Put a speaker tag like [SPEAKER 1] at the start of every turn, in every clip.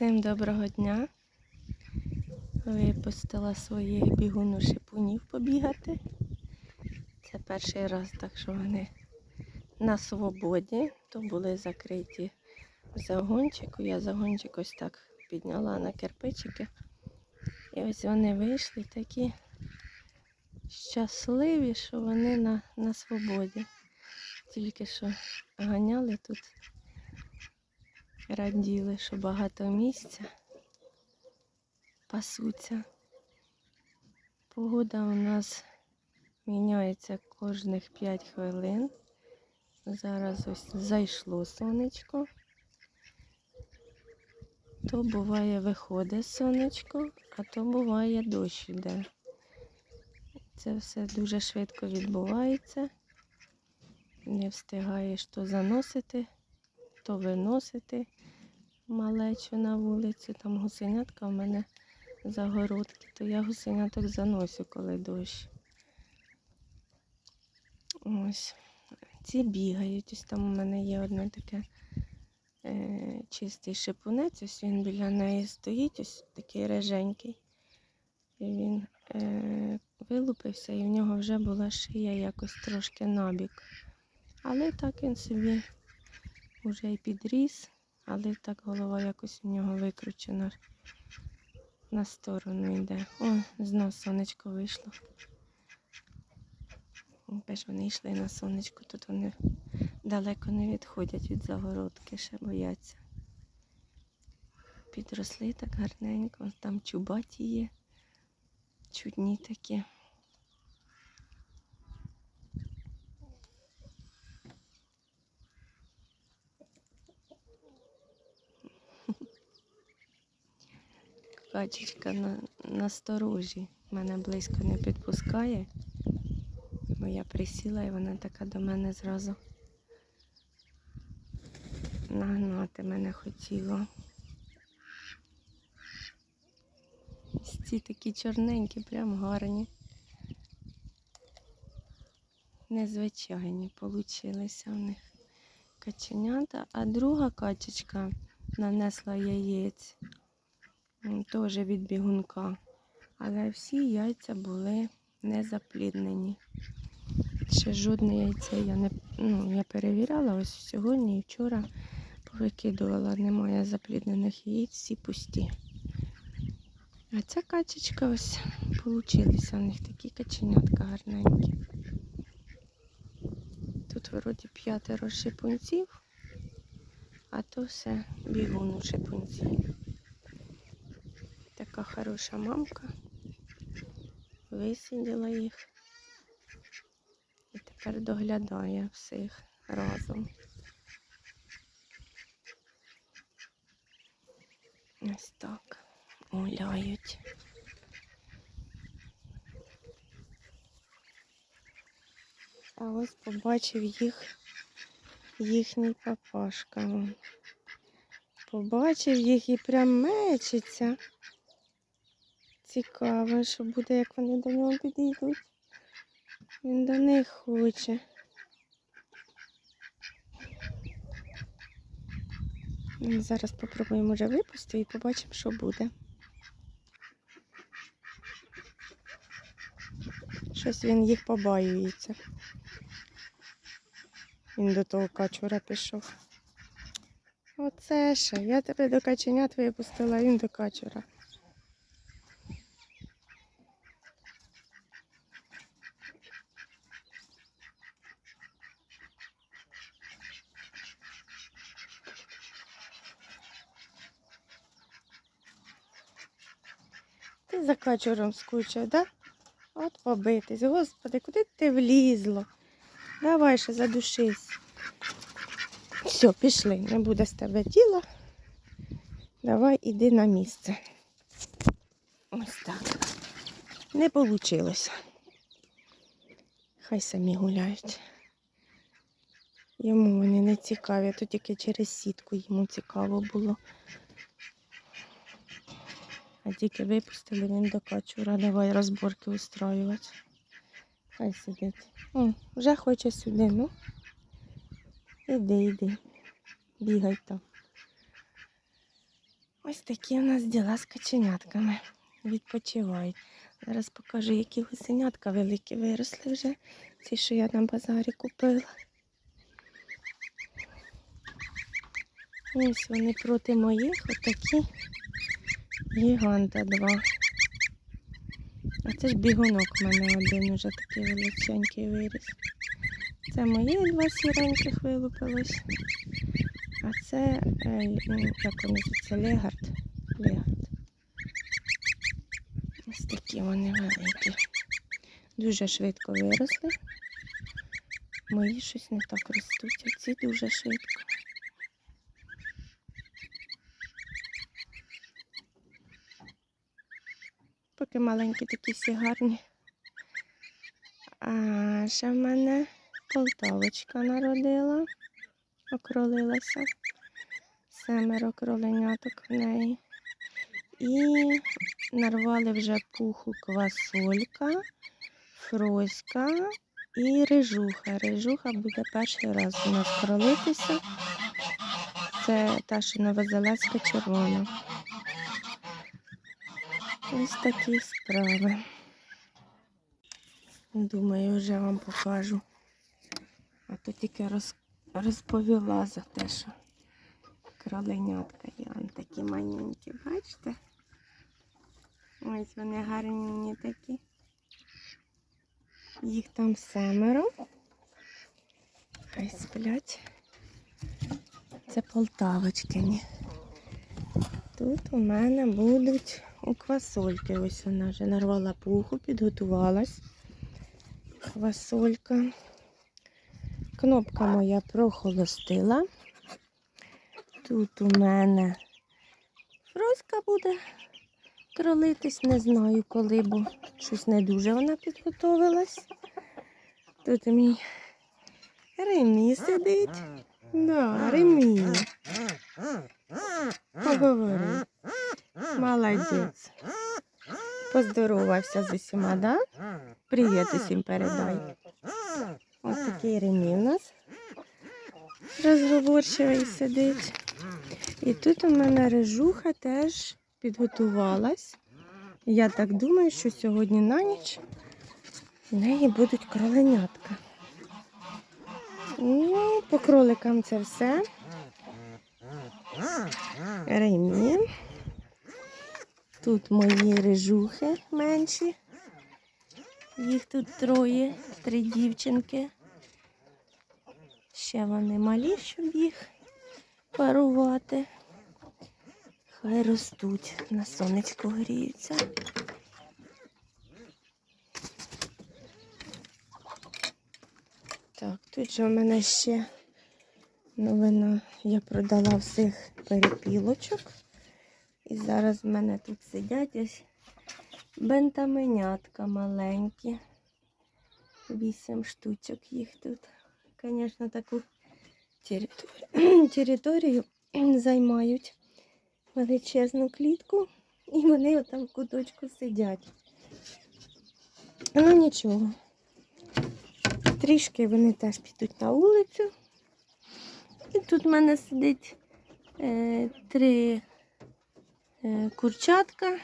[SPEAKER 1] Всім доброго дня. Випустила своїх бігуну шипунів побігати. Це перший раз, так що вони на свободі, то були закриті в загончику. Я загончик ось так підняла на кирпичики. І ось вони вийшли такі щасливі, що вони на, на свободі. Тільки що ганяли тут раділи, що багато місця пасуться. Погода у нас міняється кожних 5 хвилин. Зараз ось зайшло сонечко. То буває виходить сонечко, а то буває дощ іде. Це все дуже швидко відбувається. Не встигаєш то заносити, то виносити малечу на вулицю. Там гусенятка в мене загородки, то я гусеняток заносю, коли дощ. Ось. Ці бігають. Ось там у мене є одне таке е, чистий шипунець, ось він біля неї стоїть, ось такий реженький. І він е, вилупився, і в нього вже була шия якось трошки набік. Але так він собі вже і підріс, але так голова якось у нього викручена на сторону йде. О, знов сонечко вийшло. Беж вони йшли на сонечко, тут вони далеко не відходять від загородки, ще бояться. Підросли так гарненько, там чубаті є, чудні такі. Качечка на, насторожі. Мене близько не підпускає. Бо я присіла і вона така до мене зразу нагнати мене хотіла. Ці такі чорненькі, прям гарні. Незвичайні получилися в них каченята, а друга качечка нанесла яєць. Теж від бігунка. Але всі яйця були не запліднені. Ще жодне яйце я не ну, я перевіряла ось сьогодні і вчора повикидувала. Немає запліднених яєць, всі пусті. А ця качечка ось получилися у них такі каченятка гарненькі. Тут вроді п'ятеро шипунців, а то все бігун у шипунців. Така хороша мамка. Висиділа їх. І тепер доглядає всіх разом. Ось так гуляють. А ось побачив їх їхній папашка. Побачив їх і прям мечеться. Цікаво, що буде, як вони до нього підійдуть. Він до них хоче. Ну, Зараз попробуємо вже випустити і побачимо, що буде. Щось він їх побаюється. Він до того качура пішов. Оце ще. Я тебе до каченят випустила, він до качура. Ти за качуром скучив, да? От побитись. Господи, куди ти влізло? Давай ще задушись. Все, пішли, не буде з тебе тіла. Давай іди на місце. Ось так. Не вийшло. Хай самі гуляють. Йому вони не цікаві, то тільки через сітку йому цікаво було. А тільки випустили він до качура, давай розборки устроювати. Хай сидить. О, вже хоче сюди, ну. Іди, іди. Бігай там. Ось такі у нас діла з каченятками. Відпочивають. Зараз покажу, які гусенятка великі виросли вже. Ці, що я на базарі купила. Ось вони проти моїх, отакі гіганта два. А це ж бігунок в мене один уже такий величенький виріс. Це мої два сіреньких вилупилось. А це, е, ну, як вони називаються, легард. Легард. Ось такі вони великі. Дуже швидко виросли. Мої щось не так ростуть, а ці дуже швидко. Поки маленькі такі всі гарні. А ще в мене полтавочка народила, окролилася. Семеро кроленяток в неї. І нарвали вже пуху квасолька, фроська і рижуха. Рижуха буде перший раз у нас кролитися. Це та, що новозеландська червона. Ось такі справи. Думаю, вже вам покажу. А то тільки роз, розповіла за те, що кроленятка є. Вон такі манюнькі, бачите? Ось вони гарні такі. Їх там семеро. Хай сплять. Це полтавочкині. Тут у мене будуть у квасольки. Ось вона вже нарвала пуху, підготувалась. Квасолька. Кнопка моя прохолостила. Тут у мене фроська буде кролитись, не знаю коли, бо щось не дуже вона підготовилась. Тут мій Ремі сидить. Да, Ремі. Поговори. Молодець. Поздоровався з усіма, да? Привіт усім передай. Ось такий Ремі у нас розговорчивий сидить. І тут у мене режуха теж підготувалась. Я так думаю, що сьогодні на ніч в неї будуть кроленятка. Ну, по кроликам це все. Ремі. Тут мої рижухи менші. Їх тут троє, три дівчинки. Ще вони малі, щоб їх парувати. Хай ростуть, на сонечку гріються. Так, тут же у мене ще новина. Я продала всіх перепілочок. І зараз в мене тут сидять ось бентаменятка маленькі. Вісім штучок їх тут. Звісно, таку територію, займають величезну клітку. І вони отам в куточку сидять. Ну нічого. Трішки вони теж підуть на вулицю. І тут в мене сидить е, три курчатка.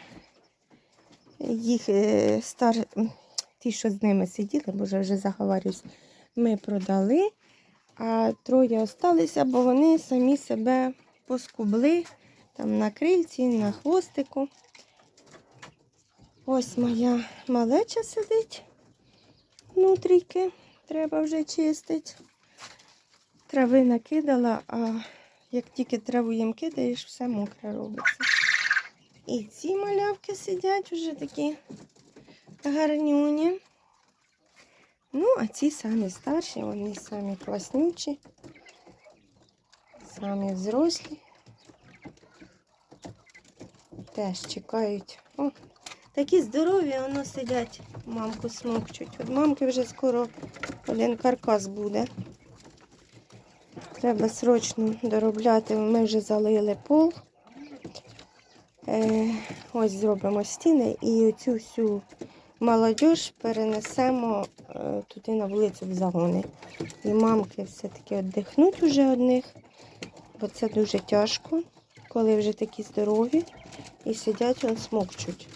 [SPEAKER 1] Їх е, стар... ті, що з ними сиділи, бо вже заговорюсь, ми продали, а троє осталися, бо вони самі себе поскубли там на крильці, на хвостику. Ось моя малеча сидить внутрійки, треба вже чистити. Трави накидала, а як тільки траву їм кидаєш, все мокре робиться. І ці малявки сидять вже такі гарнюні. Ну, а ці самі старші, вони самі класнючі, самі взрослі. Теж чекають. О, такі здорові, воно сидять, мамку смокчуть. От мамки вже скоро один каркас буде. Треба срочно доробляти. Ми вже залили пол. Е, ось зробимо стіни і оцю всю молодь перенесемо е, туди на вулицю в загони. І мамки все-таки віддихнуть уже одних, бо це дуже тяжко, коли вже такі здорові і сидять, он смокчуть.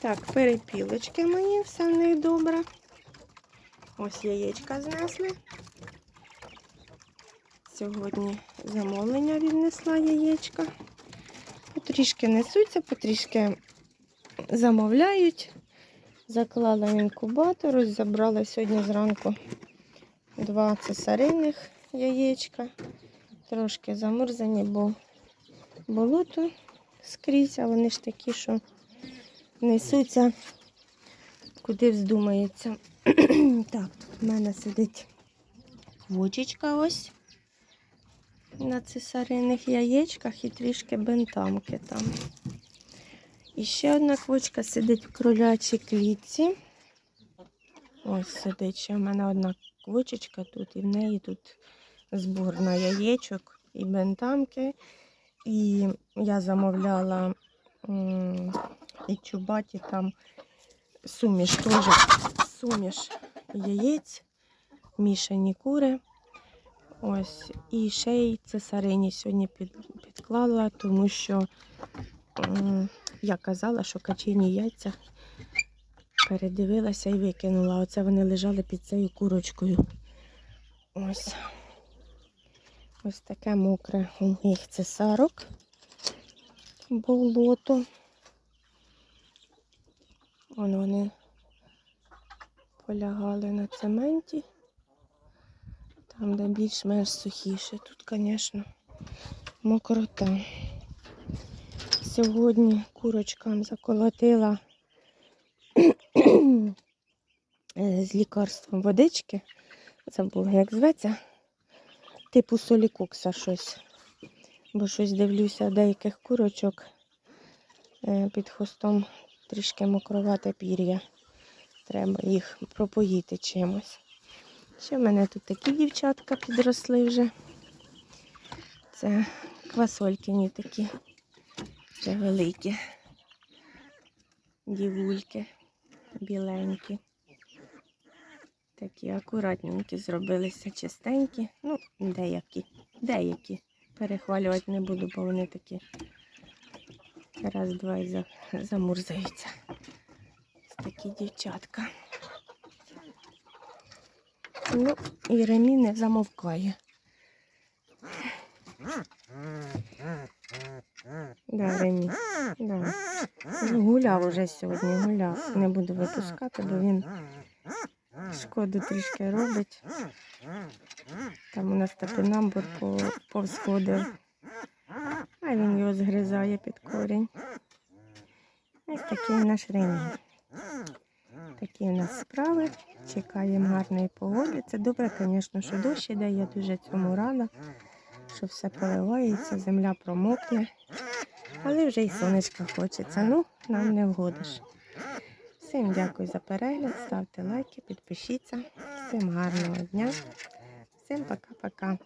[SPEAKER 1] Так, перепілочки мої, все в них добре. Ось яєчка знесли. Сьогодні замовлення віднесла яєчка. Потрішки несуться, потрішки замовляють. Заклала інкубатор, ось забрала сьогодні зранку два цесаринних яєчка. Трошки замурзані, бо болото скрізь, а вони ж такі, що несуться, куди вздумається. так, тут в мене сидить квочечка ось на цесаринних яєчках і трішки бентамки там. І ще одна квочка сидить в кролячій клітці. Ось сидить ще в мене одна квочечка тут, і в неї тут збор на яєчок і бентамки. І я замовляла і чубаті там суміш теж суміш яєць, мішані кури. Ось, і ще й цесарині сьогодні під, підклала, тому що м, я казала, що качині яйця передивилася і викинула. Оце вони лежали під цією курочкою. Ось. Ось таке мокре у них цесарок. Болото. Вон вони полягали на цементі. Там, де більш-менш сухіше. Тут, звісно, мокрота. Сьогодні курочкам заколотила з лікарством водички. Забула, як зветься. Типу солікокса щось. Бо щось дивлюся деяких курочок е, під хвостом трішки мокровате пір'я. Треба їх пропоїти чимось. Ще в мене тут такі дівчатка підросли вже. Це квасолькині такі вже великі. Дівульки біленькі. Такі акуратненькі зробилися, чистенькі. Ну, деякі. Деякі. Перехвалювати не буду, бо вони такі раз, два і замурзаються. Ось такі дівчатка. Ну, і Ремі не замовкає. Да, Ремі. Да. Гуляв уже сьогодні, гуляв. Не буду випускати, бо він шкоду трішки робить. Там у нас топінамбур повсходив. А він його згризає під корінь. Ось такий наш Ремі. Такі у нас справи. Чекаємо гарної погоди. Це добре, звісно, що дощ іде. Я дуже цьому рада, що все поливається, земля промокне. Але вже й сонечка хочеться. Ну, нам не вгодиш. Всім дякую за перегляд. Ставте лайки, підпишіться. Всім гарного дня. Всім пока-пока.